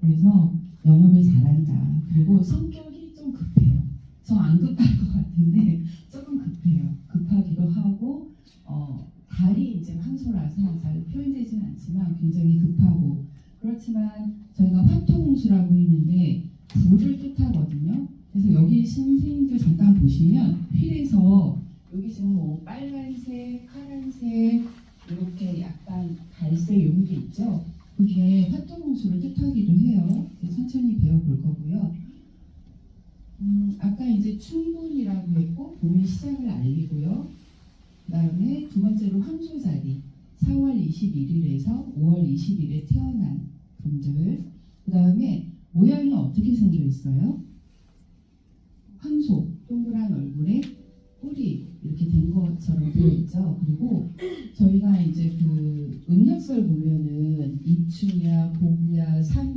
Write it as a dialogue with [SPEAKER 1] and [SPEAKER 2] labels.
[SPEAKER 1] 그래서 영업을 잘한다. 그리고 성격이 좀 급해요. 저 안 급할 것 같은데 조금 급해요. 급하기도 하고 어, 달이 이제 황소라서 잘 표현되지는 않지만 굉장히 급하고 그렇지만 저희가 화토홍수라고 했는데 불을 뜻하거든요. 그래서 여기 선생님들 잠깐 보시면 휠에서 여기 지금 뭐 빨간색, 파란색 이렇게 약간 갈색 용기 있죠. 그게 화토홍수를 뜻하기도 해요. 이제 천천히 배워볼 거고요. 음, 아까 이제 충분이라고 했고 봄의 시작을 알리고요. 그 다음에 두 번째로 황소자리 4월 21일에서 5월 20일에 태어난 분들. 그 다음에 모양이 어떻게 생겨 있어요? 황소 동그란 얼굴에 뿔이 이렇게 된 것처럼 되어 있죠. 그리고 저희가 이제 그 음력설 보면은 입추야, 보구야, 삼